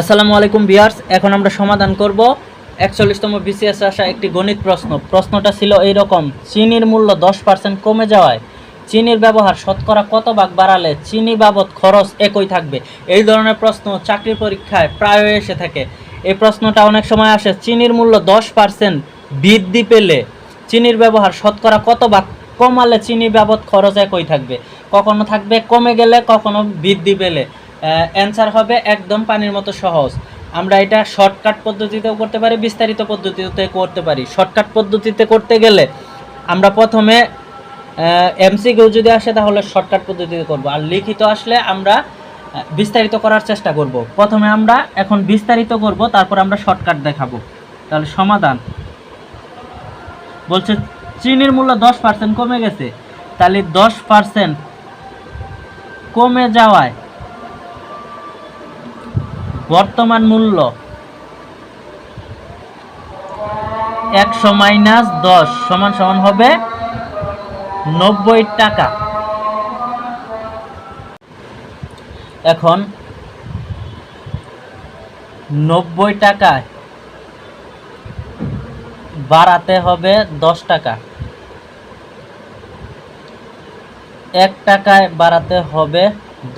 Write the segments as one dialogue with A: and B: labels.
A: আসসালামু আলাইকুম বিয়ার্স এখন আমরা সমাধান করব। একচল্লিশতম বিসিএস আসা একটি গণিত প্রশ্ন। প্রশ্নটা ছিল এই রকম চিনির মূল্য দশ পার্সেন্ট কমে যাওয়ায় চিনির ব্যবহার শতকরা কত ভাগ বাড়ালে চিনি বাবদ খরচ একই থাকবে? এই ধরনের প্রশ্ন চাকরির পরীক্ষায় প্রায় এসে থাকে। এই প্রশ্নটা অনেক সময় আসে, চিনির মূল্য দশ পার্সেন্ট বৃদ্ধি পেলে চিনির ব্যবহার শতকরা কত ভাগ কমালে চিনি বাবদ খরচ একই থাকবে? কখনো থাকবে কমে গেলে, কখনো বৃদ্ধি পেলে। অ্যান্সার হবে একদম পানির মতো সহজ। আমরা এটা শর্টকাট পদ্ধতিতেও করতে পারি, বিস্তারিত পদ্ধতিতে করতে পারি। শর্টকাট পদ্ধতিতে করতে গেলে আমরা প্রথমে এমসিকিউ যদি আসে তাহলে শর্টকাট পদ্ধতিতে করব। আর লিখিত আসলে আমরা বিস্তারিত করার চেষ্টা করব। প্রথমে আমরা এখন বিস্তারিত করব, তারপর আমরা শর্টকাট দেখাবো। তাহলে সমাধান। বলছে, চিনির মূল্য দশ পার্সেন্ট কমে গেছে। তাহলে দশ পার্সেন্ট কমে যাওয়ায় বর্তমান মূল্য? একশো মাইনাস দশ সমান সমান হবে নব্বই টাকা। এখন নব্বই টাকায় বাড়াতে হবে দশ টাকা। এক টাকায় বাড়াতে হবে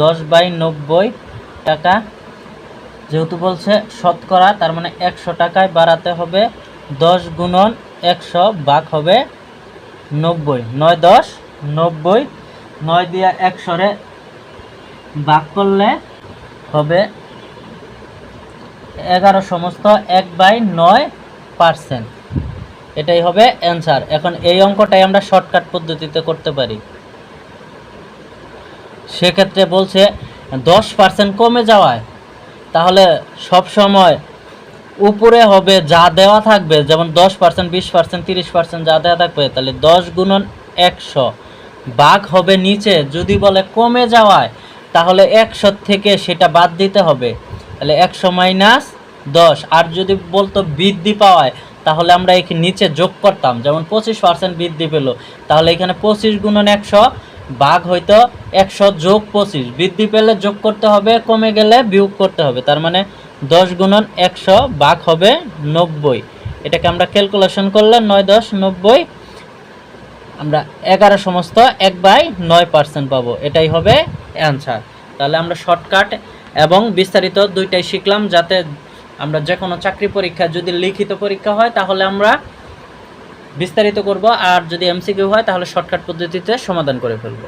A: দশ বাই নব্বই টাকা। যেহেতু বলছে শতকরা, তার মানে একশো টাকায় বাড়াতে হবে দশ গুণন একশো ভাগ হবে নব্বই। নয় দশ, নব্বই, নয় দিয়া একশোরে ভাগ করলে হবে এগারো সমস্ত এক বাই নয় পার্সেন্ট। এটাই হবে অ্যান্সার। এখন এই অঙ্কটাই আমরা শর্টকাট পদ্ধতিতে করতে পারি। সেক্ষেত্রে বলছে দশ পার্সেন্ট কমে যাওয়ায় তাহলে সব সময় উপরে হবে যা দেওয়া থাকবে, যেমন দশ পার্সেন্ট বিশ পার্সেন্ট তিরিশ পার্সেন্ট যা দেওয়া থাকবে, তাহলে দশ গুণন একশো। বাঘ হবে নিচে, যদি বলে কমে যাওয়ায়, তাহলে একশো থেকে সেটা বাদ দিতে হবে। তাহলে একশো মাইনাস দশ। আর যদি বলতো বৃদ্ধি পাওয়ায়, তাহলে আমরা এখানে নিচে যোগ করতাম, যেমন পঁচিশ পার্সেন্ট বৃদ্ধি পেল, তাহলে এখানে পঁচিশ গুণন একশো ভাগ হয়তো একশো যোগ পঁচিশ। বৃদ্ধি পেলে যোগ করতে হবে, কমে গেলে বিয়োগ করতে হবে। তার মানে দশ গুণন একশো ভাগ হবে নব্বই। এটাকে আমরা ক্যালকুলেশন করলে নয় দশ নব্বই, আমরা এগারো সমস্ত এক বাই নয় পার্সেন্ট পাবো। এটাই হবে অ্যান্সার তাহলে আমরা শর্টকাট এবং বিস্তারিত দুইটাই শিখলাম যাতে আমরা যে কোনো চাকরি পরীক্ষা যদি লিখিত পরীক্ষা হয়, তাহলে আমরা বিস্তারিত করব আর যদি এমসিকিউ হয় তাহলে শর্টকাট পদ্ধতিতে সমাধান করে ফেলব।